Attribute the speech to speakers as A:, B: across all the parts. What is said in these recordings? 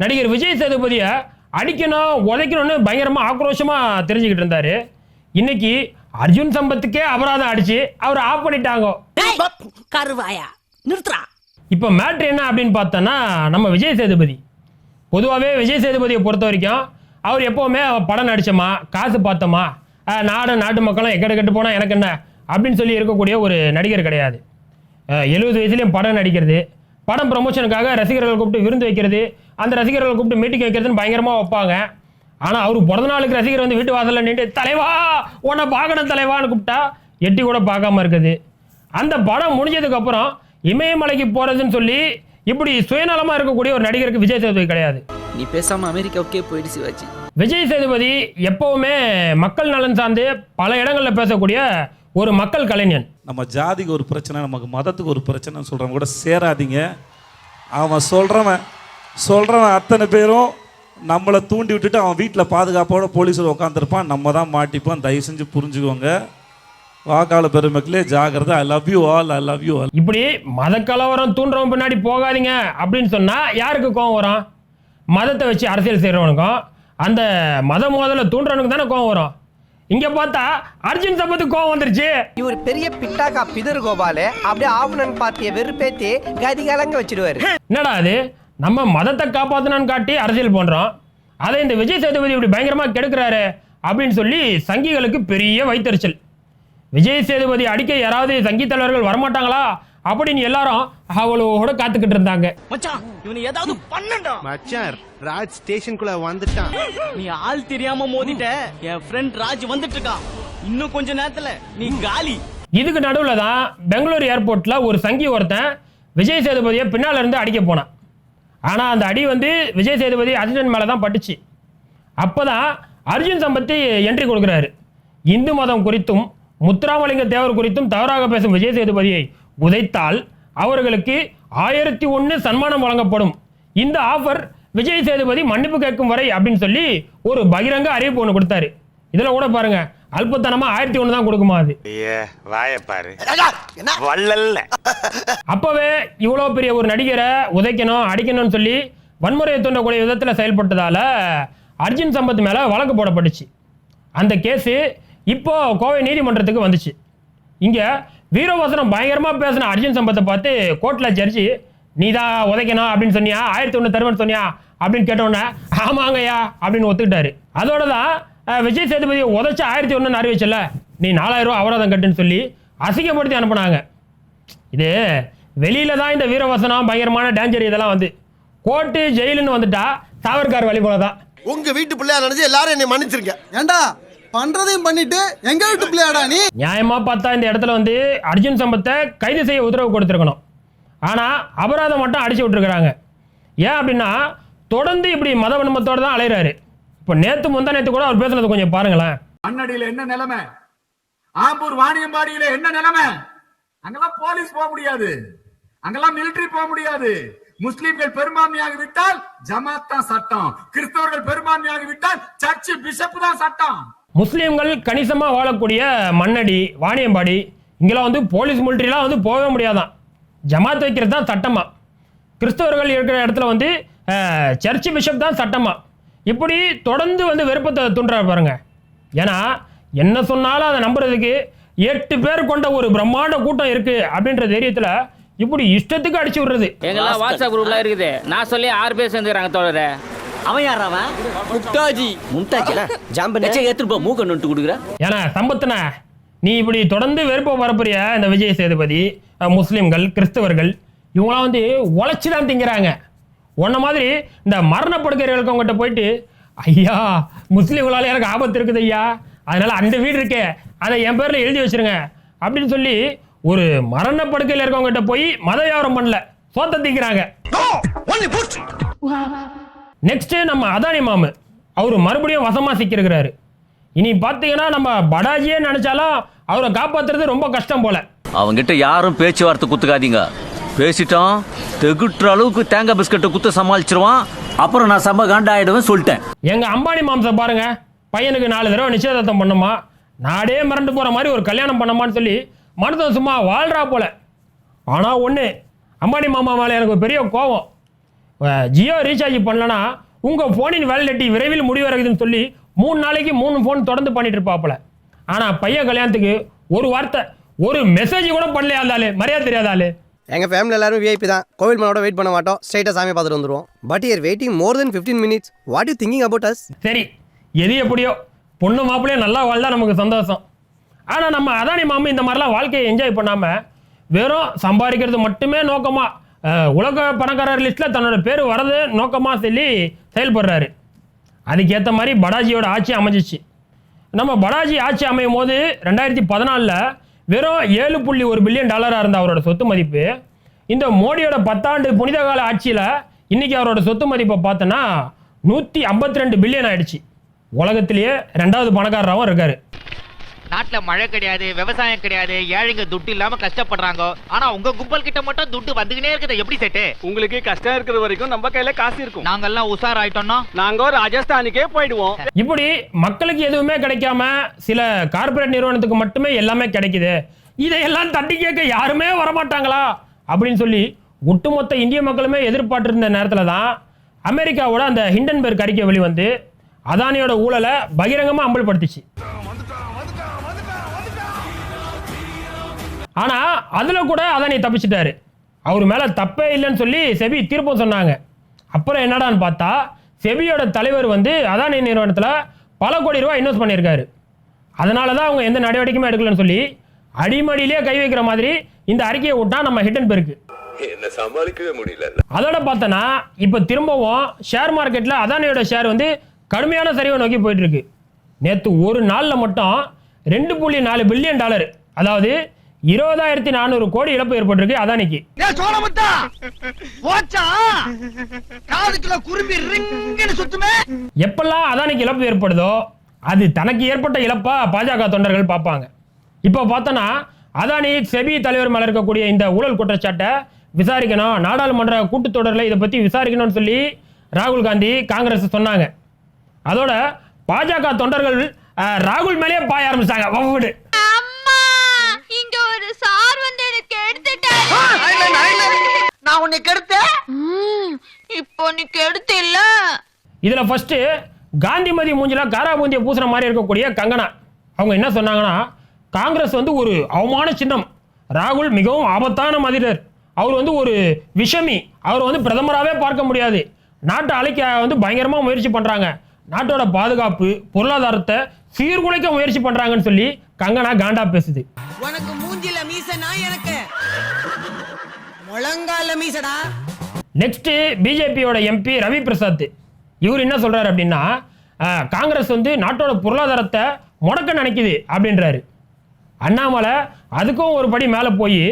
A: நடிகர் விஜய் சேதுபதியை அடிக்கணும் உதைக்கணும்னு பயங்கரமாக ஆக்ரோஷமாக தெரிஞ்சுக்கிட்டு இருந்தாரு. இன்னைக்கு அர்ஜுன் சம்பத்துக்கே அபராதம் அடிச்சு அவர் ஆஃப் பண்ணிட்டாங்க.
B: கருவாயா நிறுத்துறா
A: இப்போ மேட்ரு என்ன அப்படின்னு பார்த்தோன்னா நம்ம விஜய் சேதுபதி. பொதுவாகவே விஜய் சேதுபதியை பொறுத்த வரைக்கும் அவர் எப்போவுமே படம் நடிச்சோமா காசு பார்த்தோமா நாடு நாட்டு மக்களும் எக்கட கெட்டு போனால் எனக்கு என்ன அப்படின்னு சொல்லி இருக்கக்கூடிய ஒரு நடிகர் கிடையாது. எழுபது வயசுலேயும் படம் நடிக்கிறது படம் ப்ரமோஷனுக்காக ரசிகர்களை கூப்பிட்டு விருந்து வைக்கிறது அந்த ரசிகர்களை கூப்பிட்டு மீட்டிங் வைக்கிறதுன்னு பயங்கரமாக வைப்பாங்க. ஆனால் அவர் பிறந்த நாளுக்கு ரசிகர் வந்து வீட்டு வாசலில் நின்று தலைவா உன்னை பார்க்கணும் தலைவான்னு கூப்பிட்டா எட்டி கூட பார்க்காம இருக்குது. அந்த படம் முடிஞ்சதுக்கப்புறம் இமயமலைக்கு போகிறதுன்னு சொல்லி இப்படி சுயநலமாக இருக்கக்கூடிய ஒரு நடிகருக்கு விஜய் சேதுபதி கிடையாது.
C: நீ பேசாம அமெரிக்காவுக்கே போயிடு சிவாஜி.
A: விஜய் சேதுபதி எப்பவுமே மக்கள் நலன் சார்ந்து பல இடங்களில் பேசக்கூடிய ஒரு மக்கள் கலைஞன்.
D: நம்ம ஜாதிக்கு ஒரு பிரச்சனை நமக்கு மதத்துக்கு ஒரு பிரச்சனைன்னு சொல்கிறவங்க கூட சேராதீங்க. அவன் சொல்கிறவன் சொல்கிறவன் அத்தனை பேரும் நம்மளை தூண்டி விட்டுட்டு அவன் வீட்டில் பாதுகாப்போட போலீஸில் உட்காந்துருப்பான் நம்ம தான் மாட்டிப்போம். தயவு செஞ்சு புரிஞ்சுக்கோங்க. வாக்காள பெருமக்களே ஜாகிரதை. I love you all I love you all
A: இப்படி மத கலவரம் தூண்டுறவன் பின்னாடி போகாதீங்க அப்படின்னு சொன்னால் யாருக்கு கோவம் வரும்? மதத்தை வச்சு அரசியல் செய்கிறவனுக்கும் அந்த மத மோதலை தூண்டுறவனுக்கு தானே கோவம் வரும்? இங்கே பார்த்தா அர்ஜுன் சம்பத்துக்கு கோவம் வந்துருச்சு.
E: இவர் பெரிய பிட்டாக்கா பிதர் கோபாலு. அப்படியே ஆவணன் பார்த்திய வெறுப்பேத்தி கதி கலங்க வச்சிடுவாரு.
A: என்னடா அது? நம்ம மதத்தை காப்பாற்றணும்னு காட்டி அரசியல் பண்ணுறோம் அதை இந்த விஜய் சேதுபதி இப்படி பயங்கரமாக கெடுக்கிறாரு அப்படின்னு சொல்லி சங்கிகளுக்கு பெரிய வைத்தறிச்சல். விஜய் சேதுபதி அடிக்க யாராவது சங்கி தலைவர்கள் வரமாட்டாங்களா அப்படின்னு எல்லாரும் அவளோட காத்துக்கிட்டு இருந்தாங்க.
F: மச்சான் இவனை ஏதாவது பண்ணண்டா?
G: மச்சான் ராஜ் ஸ்டேஷனுக்குள்ள வந்துட்டான்.
F: நீ ஆள் தெரியாம மோதிட்ட என் ஃப்ரெண்ட் ராஜ் வந்துட்டு இருக்கான் இன்னும் கொஞ்ச நேரத்துல நீ காலி.
A: இதுக்கு நடுவில் தான் பெங்களூர் ஏர்போர்ட்டில் ஒரு சங்கி ஒருத்தன் விஜய் சேதுபதியை பின்னால் இருந்து அடிக்க போனான். ஆனால் அந்த அடி வந்து விஜய் சேதுபதி அர்ஜுனன் மேலே தான் பட்டுச்சு. அப்போ தான் அர்ஜுன் சம்பத்தி என்ட்ரி கொடுக்குறாரு. இந்து மதம் குறித்தும் முத்துராமலிங்க தேவர் குறித்தும் தவறாக பேசும் விஜய் சேதுபதியை உதைத்தால் அவர்களுக்கு ஆயிரத்தி ஒன்று சன்மானம் வழங்கப்படும். இந்த ஆஃபர் விஜய் சேதுபதி மன்னிப்பு கேட்கும் வரை அப்படின்னு சொல்லி ஒரு பகிரங்க அறிவிப்பு ஒன்று கொடுத்தாரு. இதில் கூட பாருங்க அல்பத்தனமா ஆயிரத்தி ஒன்று தான் கொடுக்குமா அது.
H: வாயப்பாரு வள்ளல்ல.
A: அப்பவே இவ்வளோ பெரிய ஒரு நடிகரை உதைக்கணும் அடிக்கணும்னு சொல்லி வன்முறையை தூண்டக்கூடிய விதத்தில் செயல்பட்டதால அர்ஜுன் சம்பத் மேலே வழக்கு போடப்பட்டுச்சு. அந்த கேஸு இப்போ கோவை நீதிமன்றத்துக்கு வந்துச்சு. இங்கே வீரவசனம் பயங்கரமாக பேசின அர்ஜுன் சம்பத்தை பார்த்து கோர்ட்டில் ஜட்ஜி நீ தான் உதைக்கணும் அப்படின்னு சொன்னியா? ஆயிரத்தி ஒன்று தருவன் சொன்னியா? அப்படின்னு கேட்டோன்னே ஆமாங்கய்யா அப்படின்னு ஒத்துக்கிட்டாரு. அதோட தான் விஜய் சேதுபதியை உதைச்ச ஆயிரத்தி ஒன்றுன்னு அறிவிச்சல நீ நாலாயிரம் ரூபா அபராதம் கட்டுன்னு சொல்லி அசிங்கப்படுத்தி அனுப்புனாங்க. இது வெளியில தான் இந்த வீரவசனம் பயங்கரமான டேஞ்சர் இதெல்லாம் வந்து. கோர்ட்டு ஜெயிலுன்னு வந்துட்டா சாவர்கார் வழி போல தான்
G: உங்க வீட்டு பிள்ளையா நினைச்சு எல்லாரும் என்னை மன்னிச்சிருங்க.
I: ஏண்டா பண்றதையும் பண்ணிட்டு எங்க வீட்டு பிள்ளையாடா நீ?
A: நியாயமா பார்த்தா இந்த இடத்துல வந்து அர்ஜுன் சம்பத்தை கைது செய்ய உத்தரவு கொடுத்துருக்கணும். ஆனா அபராதம் மட்டும் அடிச்சு விட்டுருக்காங்க ஏன் அப்படின்னா தொடர்ந்து இப்படி மத வன்மத்தோட தான் அலையிறாரு இப்போ நேத்து முந்தா நேத்து கூட அவர் பேசுனது கொஞ்சம் பாருங்களேன்.
J: மண்ணடியில என்ன நிலைமை? ஆம்பூர் வாணியம்பாடியில என்ன நிலைமை? அங்கெல்லாம் போலீஸ் போக முடியாது. அங்கெல்லாம் மிலிட்டரி போக முடியாது. முஸ்லிம்கள் பெரும்பான்மையாக விட்டால் ஜமாத் தான் சட்டம். கிறிஸ்தவர்கள் பெரும்பான்மையாக விட்டால் சர்ச் பிஷப் தான் சட்டம்.
A: முஸ்லீம்கள் கணிசமாக வாழக்கூடிய மண்ணடி வாணியம்பாடி இங்கெல்லாம் வந்து போலீஸ் மிலிட்ரிலாம் வந்து போகவே முடியாதான். ஜமாத் வைக்கிறது தான் சட்டமா. கிறிஸ்தவர்கள் இருக்கிற இடத்துல வந்து அஹ், சர்ச் பிஷப் தான் சட்டமா. இப்படி தொடர்ந்து வந்து விருப்பத்தை தூண்டுறாரு பாருங்க. ஏன்னா என்ன சொன்னாலும் அதை நம்புறதுக்கு எட்டு பேர் கொண்ட ஒரு பிரம்மாண்ட கூட்டம் இருக்கு அப்படின்ற தைரியத்தில் இப்படி இஷ்டத்துக்கு அடிச்சு விடுறது.
C: எங்கெல்லாம் வாட்ஸ்அப் குரூப்ல இருக்குது. நான் சொல்லி ஆறு பேர் சேர்ந்துக்கிறாங்க தோழரே.
F: அவன் யார் அவன்?
C: முக்தாஜி
E: மும்தாஜ் ஜாம்பன்.
C: எடுத்துட்டு போ மூக்க நொட்டு கொடுக்குற.
A: ஏன்னா சம்பத்துன நீ இப்படி தொடர்ந்து வெறுப்ப பரப்புறிய இந்த விஜய் சேதுபதி முஸ்லிம்கள் கிறிஸ்தவர்கள் இவங்களாம் வந்து உழைச்சி தான் திங்கிறாங்க. உன்ன மாதிரி இந்த மரணப்படுக்கைகள் இருக்கவங்ககிட்ட போயிட்டு ஐயா முஸ்லீம்களால எனக்கு ஆபத்து இருக்குது ஐயா. அதனால அந்த வீடு இருக்கே. அதை என் பேர்ல எழுதி வச்சிருங்க. அப்படின்னு சொல்லி ஒரு மரணப்படுக்கையில் இருக்கவங்ககிட்ட போய் மத வியாபாரம் பண்ணல. சோத்த திங்கிறாங்க நெக்ஸ்ட்டு நம்ம அதானி மாமு. அவர் மறுபடியும் வசமாக சிக்கியிருக்கிறாரு. இனி பார்த்தீங்கன்னா நம்ம படாஜியே நினச்சாலும் அவரை காப்பாற்றுறது ரொம்ப கஷ்டம் போல.
F: அவங்கிட்ட யாரும் பேச்சுவார்த்தை குத்துக்காதீங்க. பேசிட்டான். தெகுட்டுற அளவுக்கு தேங்காய் பிஸ்கட்டை குத்த சமாளிச்சிருவான். அப்புறம் நான் செம்ம காண்டாயிடுவேன் சொல்லிட்டேன்.
A: எங்கள் அம்பானி மாம்சம் பாருங்க. பையனுக்கு நாலு தடவை நிச்சயதார்த்தம் பண்ணுமா? நாடே மிரண்டு போகிற மாதிரி ஒரு கல்யாணம் பண்ணமான்னு சொல்லி மனுஷன் சும்மா வாழ்றா போல. ஆனால் ஒன்று அம்பானி மாமா மேலே எனக்கு பெரிய கோவம். ஜியோ ரீசார்ஜ் பண்ணலனா உங்கள் ஃபோனின் வேலிடிட்டி விரைவில் முடிவடைகுதுன்னு சொல்லி மூணு நாளைக்கு மூணு ஃபோன் தொடர்ந்து பண்ணிட்டு இருப்பாப்புல. ஆனால் பையன் கல்யாணத்துக்கு ஒரு வார்த்தை ஒரு மெசேஜ் கூட பண்ணலையா இருந்தாலே? மரியாதை தெரியாதாலே
E: எங்கள் ஃபேமிலி எல்லாரும் விஐபி தான். கோவில் மனோட வெயிட் பண்ண மாட்டோம். ஸ்ட்ரைட்டாக சாமி பார்த்துட்டு வந்துருவோம். But year waiting more then 15 minutes what you thinking about us
A: சரி. எது எப்படியோ பொண்ணு மாப்பிள்ளையும் நல்லா வாழ்ந்தா நமக்கு சந்தோஷம். ஆனால் நம்ம அதானி மாமி இந்த மாதிரிலாம் வாழ்க்கையை என்ஜாய் பண்ணாமல் வெறும் சம்பாதிக்கிறது மட்டுமே நோக்கமாக உலக பணக்காரர் லிஸ்ட்டில் தன்னோட பேர் வரது நோக்கமாக சொல்லி செயல்படுறாரு. அதுக்கேற்ற மாதிரி படாஜியோட ஆட்சி அமைஞ்சிச்சு. நம்ம படாஜி ஆட்சி அமையும் போது ரெண்டாயிரத்தி பதினாலில் வெறும் ஏழு புள்ளி ஒரு பில்லியன் டாலராக இருந்த அவரோட சொத்து மதிப்பு இந்த மோடியோட பத்தாண்டு புனித கால ஆட்சியில் இன்றைக்கி அவரோட சொத்து மதிப்பை பார்த்தோன்னா நூற்றி ஐம்பத்தி ரெண்டு பில்லியன் ஆயிடுச்சு. உலகத்திலேயே ரெண்டாவது பணக்காரராகவும் இருக்காரு.
C: நாட்டுல மழை கிடையாது விவசாயம் கிடையாது ஏழைங்க துட்டு இல்லாம கஷ்டப்படுறாங்க. ஆனா உங்க கும்பல் கிட்ட மட்டும் துட்டு வந்துகினே இருக்குது எப்படி செட்டு?
F: உங்களுக்கு கஷ்டம் இருக்கிற வரைக்கும் நம்ம கையில காசு இருக்கும்.
C: நாங்கெல்லாம் உஷார் ஆயிட்டோம்னா?
F: நாங்க ராஜஸ்தானுக்கே போயிடுவோம்.
A: இப்படி மக்களுக்கு எதுவுமே கிடைக்காம சில கார்ப்பரேட் நிறுவனத்துக்கு மட்டுமே எல்லாமே கிடைக்குது. இதையெல்லாம் தட்டி கேட்க யாருமே வரமாட்டாங்களா? அப்படின்னு சொல்லி ஒட்டுமொத்த இந்திய மக்களுமே எதிர்பார்த்திருந்த நேரத்தில் தான் அமெரிக்காவோட அந்த ஹிண்டன்பெர்க் அறிக்கை வெளிவந்து அதானியோட ஊழலை பகிரங்கமாக அம்பலப்படுத்திச்சு ஆனால் அதில் கூட அதானி தப்பிச்சிட்டாரு. அவர் மேலே தப்பே இல்லைன்னு சொல்லி செபி தீர்ப்பும் சொன்னாங்க. அப்புறம் என்னடான்னு பார்த்தா செபியோட தலைவர் வந்து அதானி நிறுவனத்தில் பல கோடி ரூபாய் இன்வெஸ்ட் பண்ணியிருக்காரு. அதனால தான் அவங்க எந்த நடவடிக்கையுமே எடுக்கலன்னு சொல்லி அடிமடியிலே கை வைக்கிற மாதிரி இந்த அறிக்கையை விட்டா நம்ம ஹிட்டன் பெருக்கு.
H: என்ன சமாளிக்கவே முடியல
A: அதோட பார்த்தோன்னா இப்போ திரும்பவும் ஷேர் மார்க்கெட்டில் அதானியோட ஷேர் வந்து கடுமையான சரிவை நோக்கி போயிட்டு இருக்கு. நேற்று ஒரு நாளில் மட்டும் ரெண்டு புள்ளி நாலு பில்லியன் டாலர் அதாவது இருபதாயிரத்தி நானூறு கோடி இழப்பு ஏற்பட்டிருக்கு. அதானிக்கு
F: சோழமுத்தா
A: எப்பெல்லாம் அதானிக்கு இழப்பு ஏற்படுதோ அது தனக்கு ஏற்பட்ட இழப்பா பாஜக தொண்டர்கள் பார்ப்பாங்க. இப்போ பார்த்தோன்னா அதானி செபி தலைவர் மேல இருக்கக்கூடிய இந்த ஊழல் குற்றச்சாட்டை விசாரிக்கணும். நாடாளுமன்ற கூட்டத்தொடரில் இதை பற்றி விசாரிக்கணும்னு சொல்லி ராகுல் காந்தி காங்கிரஸ் சொன்னாங்க. அதோட பாஜக தொண்டர்கள் ராகுல் மேலேயே பாய ஆரம்பிச்சிட்டாங்க வவ்வுடு
B: அம்மா இங்க ஒரு சார் வந்து எனக்கு எடுத்துட்டாரு
F: நான் உன்னை
B: இப்போ நீ கெடுத்து இல்ல.
A: இதில் ஃபஸ்ட்டு காந்திமதி மூஞ்சில காராபூந்தியை பூசுற மாதிரி இருக்கக்கூடிய கங்கனா. அவங்க என்ன சொன்னாங்கன்னா காங்கிரஸ் வந்து ஒரு அவமான சின்னம். ராகுல் மிகவும் ஆபத்தான மனிதர். அவர் வந்து ஒரு விஷமி. அவர் வந்து பிரதமராகவே பார்க்க முடியாது. நாட்டை அழைக்க வந்து பயங்கரமாக முயற்சி பண்ணுறாங்க நாட்டோட பாதுகாப்பு பொருளாதாரத்தை சீர்குலைக்க முயற்சி பண்ணுறாங்கன்னு சொல்லி கங்கனா காண்டா பேசுது.
B: முழங்கால மீசடா
A: நெக்ஸ்ட் பிஜேபியோட எம்பி ரவி பிரசாத் இவர் என்ன சொல்றாரு அப்படின்னா காங்கிரஸ் வந்து நாட்டோட பொருளாதாரத்தை முடக்க நினைக்குது அப்படின்றாரு. அண்ணாமலை அதுக்கும் ஒரு படி மேலே போய்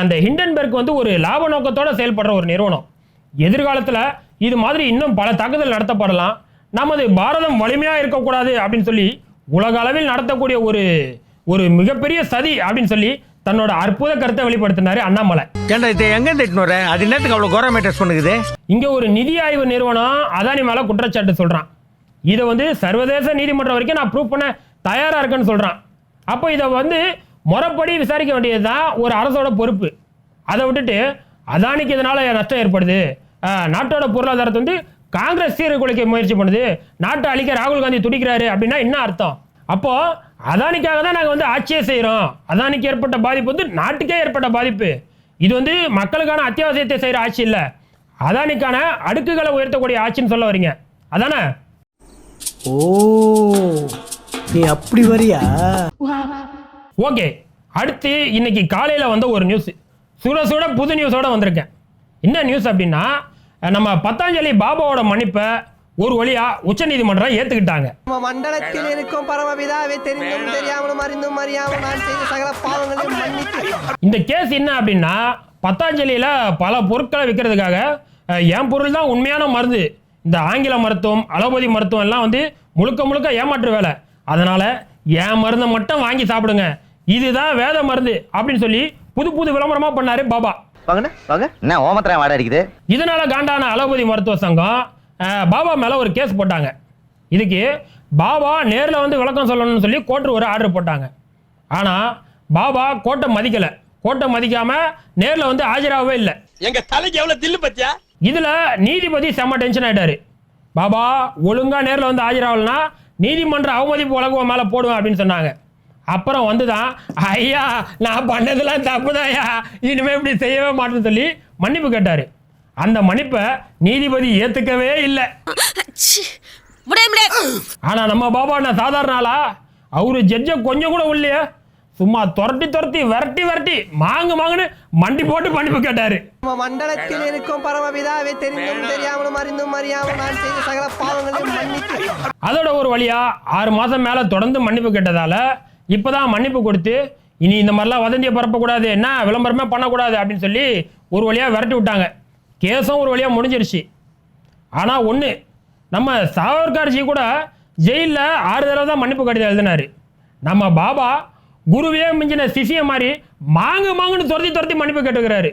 A: அந்த ஹிண்டன்பெர்க் வந்து ஒரு லாப நோக்கத்தோடு செயல்படுற ஒரு நிறுவனம். எதிர்காலத்தில் இது மாதிரி இன்னும் பல தாக்குதல் நடத்தப்படலாம். நமது பாரதம் வலிமையாக இருக்கக்கூடாது அப்படின்னு சொல்லி உலக அளவில் நடத்தக்கூடிய ஒரு ஒரு மிகப்பெரிய சதி அப்படின்னு சொல்லி தன்னோட அற்புத கருத்தை வெளிப்படுத்தினாரு அண்ணாமலை.
F: ஏண்டா இதை எங்க இருந்து வர? அது என்னத்துக்கு அவ்வளவு கோரமேட்டர்ஸ் பண்ணுகுது
A: இங்க ஒரு நிதி ஆய்வு நிறுவனம் அதானி மேல குற்றச்சாட்டு சொல்றான். இதை வந்து சர்வதேச நீதிமன்றம் வரைக்கும் நான் ப்ரூவ் பண்ண தயாரா இருக்கேன்னு சொல்றான். அப்போ இதை வந்து முறைப்படி விசாரிக்க வேண்டியதுதான் ஒரு அரசோட பொறுப்பு. அதை விட்டுட்டு அதானிக்கு இதனால நஷ்டம் ஏற்படுது. நாட்டோட பொருளாதாரத்தை வந்து காங்கிரஸ் சீர்குலைக்க முயற்சி பண்ணுது. நாட்டை அழிக்க ராகுல் காந்தி துடிக்கிறாரு அப்படின்னா என்ன அர்த்தம்? அப்போ அதானிக்காக தான் நாங்கள் வந்து ஆட்சியே செய்கிறோம் அதானிக்கு ஏற்பட்ட பாதிப்பு வந்து நாட்டுக்கே ஏற்பட்ட பாதிப்பு. இது வந்து மக்களுக்கான அத்தியாவசியத்தை செய்கிற ஆட்சி இல்லை. அதானிக்கான அடுக்குகளை உயர்த்தக்கூடிய ஆட்சின்னு சொல்ல வரீங்க. அதானே?
F: ஓ நீ அப்படி வரியா?
A: ஓகே. அடுத்து இன்னைக்கு காலையில் வந்த ஒரு நியூஸ் சுட சுட புது நியூஸோட வந்திருக்கேன். என்ன நியூஸ் அப்படின்னா நம்ம பத்தாஞ்சலி பாபாவோட மன்னிப்பை ஒரு வழியா உச்சநீதிமன்றம் ஏத்துக்கிட்டாங்க.
E: நம்ம மண்டலத்தில் இருக்கும் பரமபிதாவை தெரிந்தும் தெரியாமலும் அறிந்தும் அறியாமல் நான் செய்த சகல பாவங்களையும் மன்னித்து.
A: இந்த கேஸ் என்ன அப்படின்னா பத்தாஞ்சலியில் பல பொருட்களை விற்கிறதுக்காக என் பொருள் தான் உண்மையான மருந்து. இந்த ஆங்கில மருத்துவம் அலோபதி மருத்துவம் எல்லாம் வந்து முழுக்க முழுக்க ஏமாற்று வேலை. அதனால என் மருந்தை மட்டும் வாங்கி சாப்பிடுங்க. இதுதான் வேத மருந்து அப்படின்னு சொல்லி புது புது விளம்பரமா பண்ணாரு பாபா.
C: வாங்க வாங்க. என்ன ஓமத்திரம் வாட அடிக்குது?
A: இதனால காண்டான அலோபதி மருத்துவ சங்கம் பாபா மேல ஒரு கேஸ் போட்டாங்க. இதுக்கு பாபா நேர்ல வந்து விளக்கம் சொல்லணும்னு சொல்லி கோர்ட்டு ஒரு ஆர்டர் போட்டாங்க. ஆனா பாபா கோர்ட்டை மதிக்கல. கோர்ட்டை மதிக்காம நேர்ல வந்து ஆஜராகவே இல்லை.
G: எங்க தலைக்கு எவ்வளவு தில்லு பத்தியா?
A: இதுல நீதிபதி செம்ம டென்ஷன் ஆயிட்டாரு. பாபா ஒழுங்கா நேர்ல வந்து ஆஜராகலனா நீதிமன்ற அவமதிப்பு வழக்கு மேல போடுவேன் அப்படின்னு சொன்னாங்க. அப்புறம் வந்துதான் ஐயா நான் பண்ணதெல்லாம் தப்புதான்யா இனிமே இப்படி செய்யவே மாட்டேன்னு சொல்லி மன்னிப்பு கேட்டாரு. அந்த மன்னிப்பை நீதிபதி ஏத்துக்கவே இல்லை. ஆனா நம்ம பாபா நான் சாதாரண ஆளா? அவரு ஜட்ஜ கொஞ்சம் கூட இல்லையே சும்மா துரட்டி துரத்தி விரட்டி விரட்டி மாங்கு மாங்குன்னு மண்டி போட்டு மன்னிப்பு கேட்டாரு.
E: நம்ம மண்டலத்தில் இருக்கும் பரமபிதாவை தெரிந்தும் தெரியாமலும் அறிந்தும் அறியாமல் நான் செய்த சகல பாவங்களையும் மன்னித்து
A: அதோட ஒரு வழியா ஆறு மாசம் மேல தொடர்ந்து மன்னிப்பு கேட்டதால இப்பதான் மன்னிப்பு கொடுத்து இனி இந்த மாதிரிலாம் வதந்தியை பரப்பக்கூடாது என்ன விளம்பரமே பண்ணக்கூடாது அப்படின்னு சொல்லி ஒரு வழியா விரட்டி விட்டாங்க. கேஸும் ஒரு வழியா முடிஞ்சிருச்சு. ஆனா ஒண்ணு நம்ம சாவர்கார்ஜி கூட ஜெயிலில் ஆறு தடவை தான் மன்னிப்பு கடிதம் எழுதினாரு. நம்ம பாபா குருவே மிஞ்சின சிசிய மாதிரி மாங்கு மாங்குன்னு துரத்தி துரத்தி மன்னிப்பு கேட்டுக்கிறாரு.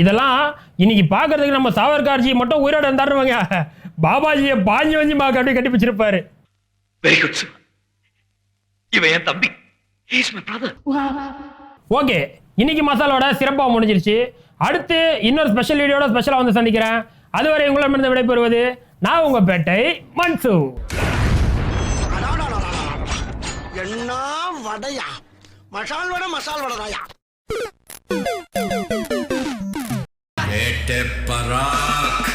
A: இதெல்லாம் இன்னைக்கு பார்க்கறதுக்கு நம்ம சாவர்கார்ஜி மட்டும் உயிரோட இருந்தாருவாங்க பாபாஜியை பாஞ்சு வஞ்சு மா கட்டி கட்டி பிடிச்சிருப்பாரு
H: வெரி குட் இவன் என் தம்பி. ஹீஸ் மை பிரதர்
A: ஓகே இன்னைக்கு மசாலோட சிறப்பாக முடிஞ்சிருச்சு. அடுத்து இன்னொரு ஸ்பெஷல் வீடியோட ஸ்பெஷலாக வந்து சந்திக்கிறேன். அதுவரை உங்களிடமிருந்து விடைபெறுவது நான் உங்க பேட்டை மன்சு.
G: என்ன வடையா? மசால் வடை மசால் வடைதாயா
H: பராக்